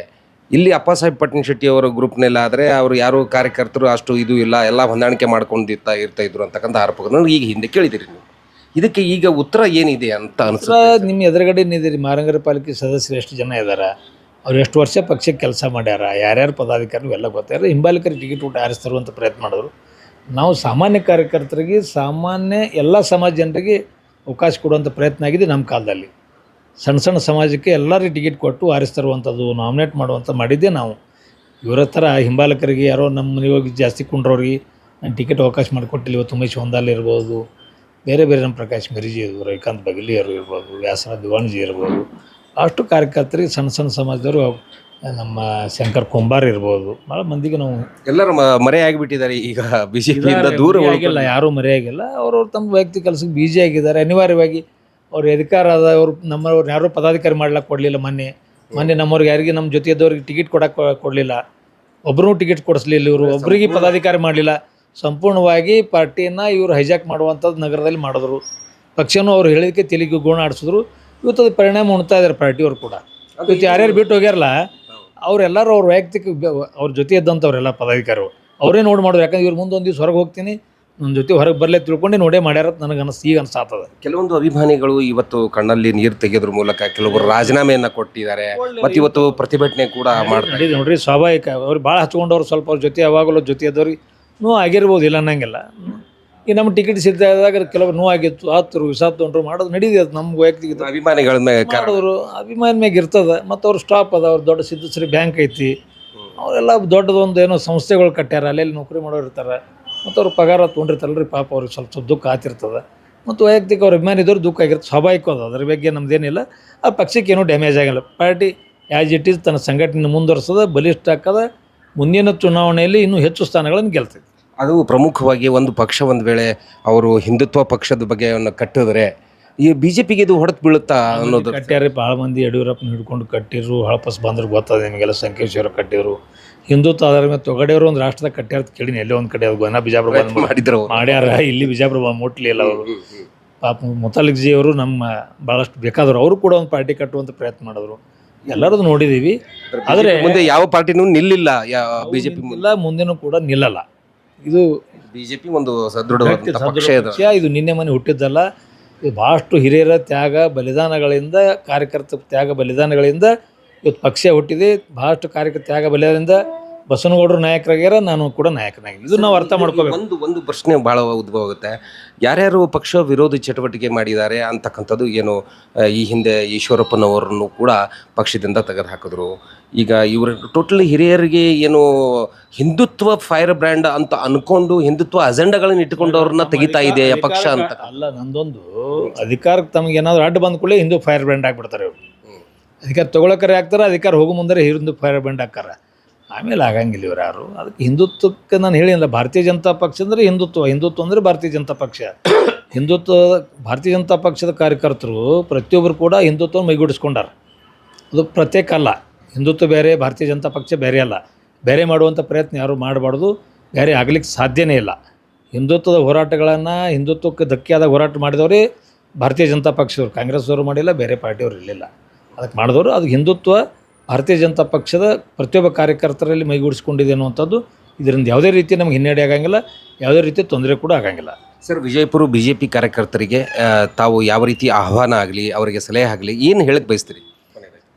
ಇಲ್ಲಿ ಅಪ್ಪಾಸಾಹೇಬ್ ಪಟ್ನ ಶೆಟ್ಟಿ ಅವರ ಗ್ರೂಪ್ನೆಲ್ಲ ಆದರೆ ಅವರು ಯಾರು ಕಾರ್ಯಕರ್ತರು ಅಷ್ಟು ಇದು ಇಲ್ಲ ಎಲ್ಲ ಹೊಂದಾಣಿಕೆ ಮಾಡ್ಕೊಂಡಿರ್ತಾ ಇರ್ತಾ ಇದ್ರು ಅಂತಕ್ಕಂಥ ಆರೋಪಗಳನ್ನು ಈಗ ಹಿಂದೆ ಕೇಳಿದಿರಿ ನೀವು. ಇದಕ್ಕೆ ಈಗ ಉತ್ತರ ಏನಿದೆ ಅಂತ ಅನ್ಸ ನಿಮ್ಮ ಎದುರುಗಡೆ ನಿಂದಿರಿ ಮಾರಂಗರ ಪಾಲಿಕೆ ಸದಸ್ಯರು ಎಷ್ಟು ಜನ ಇದ್ದಾರೆ ಅವ್ರು ಎಷ್ಟು ವರ್ಷ ಪಕ್ಷಕ್ಕೆ ಕೆಲಸ ಮಾಡ್ಯಾರ, ಯಾರ್ಯಾರು ಪದಾಧಿಕಾರಿಗಳು ಎಲ್ಲ ಗೊತ್ತಾರ ಹಿಂಬಾಲಿಕರಿಗೆ ಟಿಕೆಟ್ ಊಟ ಅಂತ ಪ್ರಯತ್ನ ಮಾಡಿದ್ರು. ನಾವು ಸಾಮಾನ್ಯ ಕಾರ್ಯಕರ್ತರಿಗೆ, ಸಾಮಾನ್ಯ ಎಲ್ಲ ಸಮಾಜ ಜನರಿಗೆ ಅವಕಾಶ ಕೊಡುವಂಥ ಪ್ರಯತ್ನ ಆಗಿದೆ ನಮ್ಮ ಕಾಲದಲ್ಲಿ. ಸಣ್ಣ ಸಣ್ಣ ಸಮಾಜಕ್ಕೆ ಎಲ್ಲರಿಗೂ ಟಿಕೆಟ್ ಕೊಟ್ಟು ಆರಿಸ್ತರುವಂಥದ್ದು ನಾಮಿನೇಟ್ ಮಾಡುವಂಥ ಮಾಡಿದ್ದೆ ನಾವು. ಇವರ ಥರ ಹಿಂಬಾಲಕರಿಗೆ ಯಾರೋ ನಮ್ಮ ಮನೆ ಹೋಗಿ ಜಾಸ್ತಿ ಕುಂಡ್ರವ್ರಿಗೆ ನಾನು ಟಿಕೆಟ್ ಅವಕಾಶ ಮಾಡಿಕೊಟ್ಟಿಲ್ಲ. ಇವತ್ತು ಉಮೇಶ್ ಹೊಂದಾಲ್ ಇರ್ಬೋದು, ಬೇರೆ ಬೇರೆ ನಮ್ಮ ಪ್ರಕಾಶ್ ಮಿರಿಜಿ ಇರ್ಬೋದು, ರವಿಕಾಂತ್ ಬಗಲಿಯರು ಇರ್ಬೋದು ವ್ಯಾಸರ ದಿವಾಣಜಿ ಇರ್ಬೋದು ಅಷ್ಟು ಕಾರ್ಯಕರ್ತರಿಗೆ ಸಣ್ಣ ಸಣ್ಣ ಸಮಾಜದವರು ನಮ್ಮ ಶಂಕರ್ ಕೊಂಬಾರ್ ಇರ್ಬೋದು. ಭಾಳ ಮಂದಿಗೆ ನಾವು ಎಲ್ಲರೂ ಮ- ಮರೆ ಆಗಿಬಿಟ್ಟಿದ್ದಾರೆ ಈಗ ಬಿಜೆಪಿಯಿಂದ ದೂರ ಆಗಿಲ್ಲ ಯಾರೂ ಮರೆಯಾಗಿಲ್ಲ. ಅವ್ರವ್ರು ತಮ್ಮ ವೈಯಕ್ತಿಕ ಕೆಲಸಕ್ಕೆ ಬಿಜಿ ಆಗಿದ್ದಾರೆ. ಅನಿವಾರ್ಯವಾಗಿ ಅವ್ರ ಅಧಿಕಾರ ಅವ್ರು ನಮ್ಮವ್ರು ಯಾರೂ ಪದಾಧಿಕಾರಿ ಮಾಡ್ಲಿಕ್ಕೆ ಕೊಡಲಿಲ್ಲ ಮೊನ್ನೆ. ಮೊನ್ನೆ ನಮ್ಮವ್ರಿಗೆ ಯಾರಿಗೆ ನಮ್ಮ ಜೊತೆ ಇದ್ದವ್ರಿಗೆ ಟಿಕೆಟ್ ಕೊಡಕ್ಕೆ ಕೊಡಲಿಲ್ಲ. ಒಬ್ಬರೂ ಟಿಕೆಟ್ ಕೊಡಿಸ್ಲಿಲ್ಲ ಇವರು. ಒಬ್ಬರಿಗೆ ಪದಾಧಿಕಾರಿ ಮಾಡಲಿಲ್ಲ. ಸಂಪೂರ್ಣವಾಗಿ ಪಾರ್ಟಿಯನ್ನು ಇವರು ಹೈಜಾಕ್ ಮಾಡುವಂಥದ್ದು ನಗರದಲ್ಲಿ ಮಾಡಿದ್ರು. ಪಕ್ಷನೂ ಅವ್ರು ಹೇಳಿದಕ್ಕೆ ತೆಲಿಗೆ ಗುಣ ಆಡಿಸಿದ್ರು. ಇವತ್ತು ಅದು ಪರಿಣಾಮ ಉಣ್ತಾ ಇದ್ದಾರೆ ಪಾರ್ಟಿಯವ್ರು ಕೂಡ. ಇವತ್ತು ಯಾರ್ಯಾರು ಬಿಟ್ಟು ಹೋಗ್ಯಾರಲ್ಲ ಅವರೆಲ್ಲರೂ ಅವ್ರ ವೈಯಕ್ತಿಕ ಅವ್ರ ಜೊತೆ ಇದ್ದಂಥವ್ರೆಲ್ಲ ಪದಾಧಿಕಾರಿಗಳು ಅವರೇ ನೋಡಿ ಮಾಡೋದು ಯಾಕಂದ್ರೆ ಇವ್ರ ಮುಂದೆ ಒಂದು ದಿವ್ಸ ಹೊರಗೆ ಹೋಗ್ತೀನಿ ನನ್ನ ಜೊತೆ ಹೊರಗೆ ಬರಲೇ ತಿಳ್ಕೊಂಡು ನೋಡೇ ಮಾಡ್ಯಾರ ನನಗೆ ಅನಿಸ್ ಈಗ ಅನ್ಸಾತದ ಕೆಲವೊಂದು ಅಭಿಮಾನಿಗಳು ಇವತ್ತು ಕಣ್ಣಲ್ಲಿ ನೀರು ತೆಗೆಯೋದ್ರ ಮೂಲಕ ಕೆಲವರು ರಾಜೀನಾಮೆಯನ್ನ ಕೊಟ್ಟಿದ್ದಾರೆ. ಮತ್ತು ಇವತ್ತು ಪ್ರತಿಭಟನೆ ಕೂಡ ಮಾಡ್ತಾರೆ. ನೋಡ್ರಿ ಸ್ವಾಭಾವಿಕ. ಅವ್ರು ಭಾಳ ಹಚ್ಕೊಂಡವ್ರು ಸ್ವಲ್ಪ ಅವ್ರ ಜೊತೆ ಯಾವಾಗಲೂ ಜೊತೆ ಇದ್ದವ್ರಿಗೆ ನೋ ಆಗಿರ್ಬೋದು ಇಲ್ಲ ಅನ್ನಂಗಿಲ್ಲ. ಈ ನಮ್ಮ ಟಿಕೆಟ್ ಸಿದ್ಧಾದಾಗ ಕೆಲವರು ನೋವು ಆಗಿತ್ತು ಹತ್ತರು ವಿಷ ತೊಗೊಂಡ್ರು ಮಾಡೋದು ನಡೀತದೆ ಅದು ನಮ್ಗೆ ವೈಯಕ್ತಿಕ. ಅಭಿಮಾನಿಗಳ ಮೇಲೆ ಕಾರಣ. ಅಭಿಮಾನ ಮ್ಯಾಗ ಇರ್ತದೆ ಮತ್ತು ಅವ್ರು ಸ್ಟಾಪ್ ಅದ ಅವ್ರು ದೊಡ್ಡ ಸಿದ್ಧಶ್ರೀ ಬ್ಯಾಂಕ್ ಐತಿ. ಅವರೆಲ್ಲ ದೊಡ್ಡದೊಂದು ಏನೋ ಸಂಸ್ಥೆಗಳು ಕಟ್ಟ್ಯಾರ ಅಲ್ಲೆಲ್ಲಿ ನೌಕರಿ ಮಾಡೋರು ಇರ್ತಾರೆ. ಮತ್ತು ಅವ್ರು ಪಗಾರ ತೊಗೊಂಡಿರ್ತಾರಲ್ರಿ ಪಾಪ ಅವ್ರಿಗೆ ಸ್ವಲ್ಪ ಸ್ವಲ್ಪ ದುಃಖ ಆತಿರ್ತದೆ. ಮತ್ತು ವೈಯಕ್ತಿಕ ಅವ್ರ ಅಭಿಮಾನಿ ಇದ್ದವ್ರು ದುಃಖ ಆಗಿರುತ್ತೆ ಸ್ವಾಭಾವಿಕ ಅದು ಅದ್ರ ಬಗ್ಗೆ ನಮ್ದೇನಿಲ್ಲ ಆ ಪಕ್ಷಕ್ಕೆ ಏನೂ ಡ್ಯಾಮೇಜ್ ಆಗಿಲ್ಲ. ಪಾರ್ಟಿ ಆ್ಯಸ್ ಇಟ್ ಈಸ್ ತನ್ನ ಸಂಘಟನೆ ಮುಂದುವರ್ಸದ ಬಲಿಷ್ಠ ಹಾಕದ ಮುಂದಿನ ಚುನಾವಣೆಯಲ್ಲಿ ಇನ್ನೂ ಹೆಚ್ಚು ಸ್ಥಾನಗಳನ್ನು ಗೆಲ್ತೈತಿ. ಅದು ಪ್ರಮುಖವಾಗಿ ಒಂದು ಪಕ್ಷ ಒಂದು ವೇಳೆ ಅವರು ಹಿಂದುತ್ವ ಪಕ್ಷದ ಬಗ್ಗೆ ಕಟ್ಟಿದ್ರೆ ಈ ಬಿ ಜೆ ಪಿಗೆ ಇದು ಹೊಡೆತು ಬೀಳುತ್ತಾ ಅನ್ನೋದು? ಕಟ್ಟ್ಯಾರಿ ಭಾಳ ಮಂದಿ ಯಡಿಯೂರಪ್ಪನ ಹಿಡ್ಕೊಂಡು ಕಟ್ಟಿರು ಹಳಪಸ್ ಬಂದ್ರೆ ಗೊತ್ತದ ನಿಮಗೆಲ್ಲ ಸಂಕೇಶ್ವರ ಕಟ್ಟಿದ್ರು ಹಿಂದುತ್ವ ಆಧಾರ ಮೇಲೆ ತೊಗಡೆಯವರು ಒಂದು ರಾಷ್ಟ್ರದಾಗ ಕಟ್ಟ್ಯಾರ ಅಂತ ಕೇಳಿನಿ ಎಲ್ಲೋ ಒಂದು ಕಡೆ ಅದು ಗೊನ ಬಿಜಾಪುರ ಬಂದು ಮಾಡಿದ್ರು. ಮಾಡ್ಯಾರ ಇಲ್ಲಿ ಬಿಜಾಪುರ ಬಂದು ಮುಟ್ಲಿಲ್ಲ ಅವರು. ಪಾಪ ಮುತಾಲಿಕ್ ಜಿ ಅವರು ನಮ್ಮ ಭಾಳಷ್ಟು ಬೇಕಾದರು ಅವರು ಕೂಡ ಒಂದು ಪಾರ್ಟಿ ಕಟ್ಟುವಂಥ ಪ್ರಯತ್ನ ಮಾಡಿದ್ರು. ಎಲ್ಲರದು ನೋಡಿದೀವಿ. ಆದರೆ ಮುಂದೆ ಯಾವ ಪಾರ್ಟಿನೂ ನಿಲ್ಲಿಲ್ಲ ಬಿಜೆಪಿ ಇಲ್ಲ ಮುಂದೆನೂ ಕೂಡ ನಿಲ್ಲಲ್ಲ. ಇದು ಬಿಜೆಪಿ ಒಂದು ಸದೃಢವಾದ ಪಕ್ಷ ಇದೆ. ಪಕ್ಷ ಇದು ನಿನ್ನೆ ಮನೆ ಹುಟ್ಟಿದ್ದಲ್ಲ. ಇದು ಭಾಳಷ್ಟು ಹಿರಿಯರ ತ್ಯಾಗ ಬಲಿದಾನಗಳಿಂದ ಕಾರ್ಯಕರ್ತ ತ್ಯಾಗ ಬಲಿದಾನಗಳಿಂದ ಇವತ್ತು ಪಕ್ಷ ಹುಟ್ಟಿದೆ. ಭಾಳಷ್ಟು ಕಾರ್ಯಕರ್ತ ತ್ಯಾಗ ಬಲಿದಾನದಿಂದ ಬಸವನಗೌಡರು ನಾಯಕರಾಗ್ಯಾರ ನಾನು ಕೂಡ ನಾಯಕನಾಗಿ ಇದು ನಾವು ಅರ್ಥ ಮಾಡ್ಕೋಬೇಕು. ಒಂದು ಒಂದು ಪ್ರಶ್ನೆ ಬಹಳ ಉದ್ಭವ ಆಗುತ್ತೆ. ಯಾರ್ಯಾರು ಪಕ್ಷ ವಿರೋಧಿ ಚಟುವಟಿಕೆ ಮಾಡಿದ್ದಾರೆ ಅಂತಕ್ಕಂಥದ್ದು ಏನು ಆ, ಈ ಹಿಂದೆ ಈಶ್ವರಪ್ಪನವರನ್ನು ಕೂಡ ಪಕ್ಷದಿಂದ ತೆಗೆದು ಹಾಕಿದ್ರು ಈಗ ಇವರು ಟೋಟಲಿ ಹಿರಿಯರಿಗೆ ಏನು ಹಿಂದುತ್ವ ಫೈರ್ ಬ್ರ್ಯಾಂಡ್ ಅಂತ ಅನ್ಕೊಂಡು ಹಿಂದುತ್ವ ಅಜೆಂಡಾಗಳನ್ನ ಇಟ್ಟುಕೊಂಡವ್ರನ್ನ ತೆಗಿತಾ ಇದೆ ಪಕ್ಷ ಅಂತ? ಅಲ್ಲ ನಂದೊಂದು ಅಧಿಕಾರಕ್ಕೆ ತಮಗೆ ಏನಾದ್ರು ಅಡ್ಡ ಬಂದ ಕೂಡಲೇ ಹಿಂದೂ ಫೈರ್ ಬ್ರ್ಯಾಂಡ್ ಆಗಿಬಿಡ್ತಾರೆ ಅವರು ಅಧಿಕಾರ ತಗೊಳಕರೆ ಹಾಕ್ತಾರೆ ಅಧಿಕಾರ ಹೋಗೋ ಮುಂದೆ ಹಿಂದೂ ಫೈರ್ ಬ್ರ್ಯಾಂಡ್ ಹಾಕಾರ ಆಮೇಲೆ ಆಗಂಗಿಲ್ಲ ಇವ್ರು ಯಾರು. ಅದಕ್ಕೆ ಹಿಂದುತ್ವಕ್ಕೆ ನಾನು ಹೇಳಿಲ್ಲ ಭಾರತೀಯ ಜನತಾ ಪಕ್ಷ ಅಂದರೆ ಹಿಂದುತ್ವ. ಹಿಂದುತ್ವ ಅಂದರೆ ಭಾರತೀಯ ಜನತಾ ಪಕ್ಷ. ಹಿಂದುತ್ವ, ಭಾರತೀಯ ಜನತಾ ಪಕ್ಷದ ಕಾರ್ಯಕರ್ತರು ಪ್ರತಿಯೊಬ್ಬರು ಕೂಡ ಹಿಂದುತ್ವ ಮೈಗೂಡಿಸ್ಕೊಂಡಾರ. ಅದು ಪ್ರತ್ಯೇಕ ಅಲ್ಲ. ಹಿಂದುತ್ವ ಬೇರೆ, ಭಾರತೀಯ ಜನತಾ ಪಕ್ಷ ಬೇರೆ ಅಲ್ಲ. ಬೇರೆ ಮಾಡುವಂಥ ಪ್ರಯತ್ನ ಯಾರು ಮಾಡಬಾರ್ದು ಬೇರೆ ಆಗಲಿಕ್ಕೆ ಸಾಧ್ಯನೇ ಇಲ್ಲ. ಹಿಂದುತ್ವದ ಹೋರಾಟಗಳನ್ನು, ಹಿಂದುತ್ವಕ್ಕೆ ಧಕ್ಕೆಯಾದ ಹೋರಾಟ ಮಾಡಿದವರೇ ಭಾರತೀಯ ಜನತಾ ಪಕ್ಷದವ್ರು. ಕಾಂಗ್ರೆಸ್ದವರು ಮಾಡಿಲ್ಲ, ಬೇರೆ ಪಾರ್ಟಿಯವರು ಇರಲಿಲ್ಲ. ಅದಕ್ಕೆ ಮಾಡಿದವರು, ಅದು ಹಿಂದುತ್ವ ಭಾರತೀಯ ಜನತಾ ಪಕ್ಷದ ಪ್ರತಿಯೊಬ್ಬ ಕಾರ್ಯಕರ್ತರಲ್ಲಿ ಮೈಗೂಡಿಸ್ಕೊಂಡಿದೆ ಅನ್ನುವಂಥದ್ದು ಇದರಿಂದ ಯಾವುದೇ ರೀತಿ ನಮ್ಗೆ ಹಿನ್ನಡೆ ಆಗಂಗಿಲ್ಲ ಯಾವುದೇ ರೀತಿ ತೊಂದರೆ ಕೂಡ ಆಗಂಗಿಲ್ಲ. Sir Vijayapura B J P ಕಾರ್ಯಕರ್ತರಿಗೆ ತಾವು ಯಾವ ರೀತಿ ಆಹ್ವಾನ ಆಗಲಿ ಅವರಿಗೆ ಸಲಹೆ ಆಗಲಿ ಏನು ಹೇಳಕ್ಕೆ ಬಯಸ್ತೀರಿ?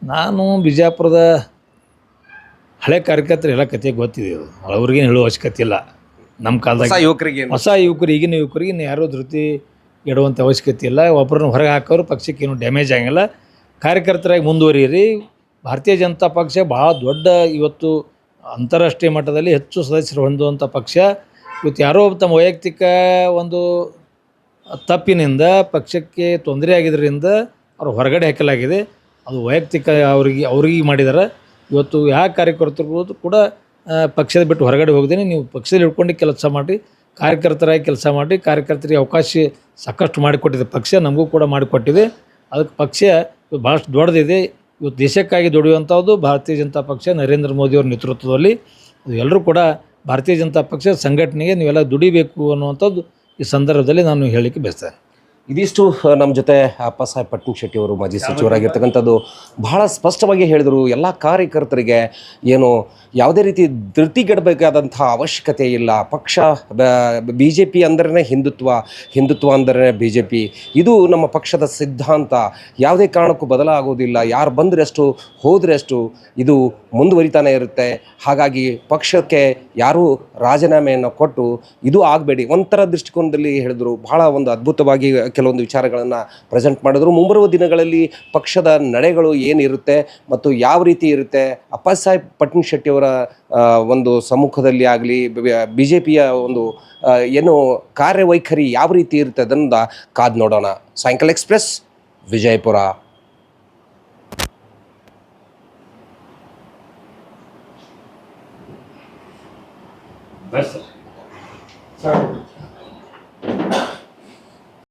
ನಾನು ಬಿಜಾಪುರದ ಹಳೆ ಕಾರ್ಯಕರ್ತರು ಎಲ್ಲ ಕತೆ ಗೊತ್ತಿದೆ ಅದು. ಅವ್ರಿಗೇನು ಹೇಳೋ ಅವಶ್ಯಕತೆ ಇಲ್ಲ. ನಮ್ಮ ಕಾಲದಾಗ ಯುವಕರಿಗೆ ಹೊಸ ಯುವಕರು ಈಗಿನ ಯುವಕರಿಗೆ ಇನ್ನು ಯಾರೂ ಧೃತಿ ಇಡುವಂಥ ಅವಶ್ಯಕತೆ ಇಲ್ಲ. ಒಬ್ಬರನ್ನು ಹೊರಗೆ ಹಾಕೋರು ಪಕ್ಷಕ್ಕೆ ಏನು ಡ್ಯಾಮೇಜ್ ಆಗಂಗಿಲ್ಲ. ಕಾರ್ಯಕರ್ತರಾಗಿ ಮುಂದುವರಿಯಿರಿ. ಭಾರತೀಯ ಜನತಾ ಪಕ್ಷ ಭಾಳ ದೊಡ್ಡ ಇವತ್ತು ಅಂತಾರಾಷ್ಟ್ರೀಯ ಮಟ್ಟದಲ್ಲಿ ಹೆಚ್ಚು ಸದಸ್ಯರು ಹೊಂದುವಂಥ ಪಕ್ಷ. ಇವತ್ತು ಯಾರೋ ತಮ್ಮ ವೈಯಕ್ತಿಕ ಒಂದು ತಪ್ಪಿನಿಂದ ಪಕ್ಷಕ್ಕೆ ತೊಂದರೆ ಆಗಿದ್ದರಿಂದ ಅವ್ರು ಹೊರಗಡೆ ಹಾಕಲಾಗಿದೆ. ಅದು ವೈಯಕ್ತಿಕ ಅವರಿಗೆ, ಅವ್ರಿಗೆ ಮಾಡಿದ್ದಾರೆ ಇವತ್ತು ಯಾವ ಕಾರ್ಯಕರ್ತರು ಕೂಡ ಪಕ್ಷದ ಬಿಟ್ಟು ಹೊರಗಡೆ ಹೋಗ್ದೇನೆ ನೀವು ಪಕ್ಷದಲ್ಲಿ ಹಿಡ್ಕೊಂಡು ಕೆಲಸ ಮಾಡಿ, ಕಾರ್ಯಕರ್ತರಾಗಿ ಕೆಲಸ ಮಾಡಿ, ಕಾರ್ಯಕರ್ತರಿಗೆ ಅವಕಾಶ ಸಾಕಷ್ಟು ಮಾಡಿಕೊಟ್ಟಿದೆ. ಪಕ್ಷ ನಮಗೂ ಕೂಡ ಮಾಡಿಕೊಟ್ಟಿದೆ. ಅದಕ್ಕೆ ಪಕ್ಷ ಭಾಳಷ್ಟು ದೊಡ್ಡದಿದೆ. ಇವತ್ತು ದೇಶಕ್ಕಾಗಿ ದುಡಿಯುವಂಥದ್ದು ಭಾರತೀಯ ಜನತಾ ಪಕ್ಷ, ನರೇಂದ್ರ ಮೋದಿಯವ್ರ ನೇತೃತ್ವದಲ್ಲಿ. ಎಲ್ಲರೂ ಕೂಡ ಭಾರತೀಯ ಜನತಾ ಪಕ್ಷ ಸಂಘಟನೆಗೆ ನೀವೆಲ್ಲ ದುಡಿಬೇಕು ಅನ್ನುವಂಥದ್ದು ಈ ಸಂದರ್ಭದಲ್ಲಿ ನಾನು ಹೇಳಲಿಕ್ಕೆ ಬಯಸ್ತೇನೆ. ಇದಿಷ್ಟು ನಮ್ಮ ಜೊತೆ ಅಪ್ಪ ಸಾಹೇಬ್ ಪಟ್ನ ಶೆಟ್ಟಿ ಅವರು, ಮಾಜಿ ಸಚಿವರಾಗಿರ್ತಕ್ಕಂಥದ್ದು ಬಹಳ ಸ್ಪಷ್ಟವಾಗಿ ಹೇಳಿದರು. ಎಲ್ಲ ಕಾರ್ಯಕರ್ತರಿಗೆ ಏನು ಯಾವುದೇ ರೀತಿ ಧೃತಿಗೆಡಬೇಕಾದಂಥ ಅವಶ್ಯಕತೆ ಇಲ್ಲ. ಪಕ್ಷ, ಬಿ ಜೆ ಪಿ ಅಂದ್ರೆ ಹಿಂದುತ್ವ ಹಿಂದುತ್ವ ಅಂದ್ರೇ ಬಿ ಜೆ ಪಿ ಇದು ನಮ್ಮ ಪಕ್ಷದ ಸಿದ್ಧಾಂತ. ಯಾವುದೇ ಕಾರಣಕ್ಕೂ ಬದಲಾಗೋದಿಲ್ಲ. ಯಾರು ಬಂದರೆ ಅಷ್ಟು, ಹೋದರೆ ಅಷ್ಟು ಇದು ಮುಂದುವರಿತಾನೆ ಇರುತ್ತೆ. ಹಾಗಾಗಿ ಪಕ್ಷಕ್ಕೆ ಯಾರೂ ರಾಜೀನಾಮೆಯನ್ನು ಕೊಟ್ಟು ಇದು ಆಗಬೇಡಿ. ಒಂಥರ ದೃಷ್ಟಿಕೋನದಲ್ಲಿ ಹೇಳಿದ್ರು. ಬಹಳ ಒಂದು ಅದ್ಭುತವಾಗಿ ಕೆಲವೊಂದು ವಿಚಾರಗಳನ್ನು ಪ್ರೆಸೆಂಟ್ ಮಾಡಿದ್ರು. ಮುಂಬರುವ ದಿನಗಳಲ್ಲಿ ಪಕ್ಷದ ನಡೆಗಳು ಏನಿರುತ್ತೆ ಮತ್ತು ಯಾವ ರೀತಿ ಇರುತ್ತೆ? ಅಪ್ಪಾ ಸಾಹೇಬ್ ಪಟ್ನ ಶೆಟ್ಟಿಯವರ ಒಂದು ಸಮ್ಮುಖದಲ್ಲಿ ಆಗಲಿ, ಬಿ ಜೆ ಪಿಯ ಒಂದು ಏನು ಕಾರ್ಯವೈಖರಿ ಯಾವ ರೀತಿ ಇರುತ್ತೆ ಅದನ್ನು ಕಾದು ನೋಡೋಣ. ಸಾಯಂಕಾಲ ಎಕ್ಸ್ಪ್ರೆಸ್ ವಿಜಯಪುರ. ಸರ್.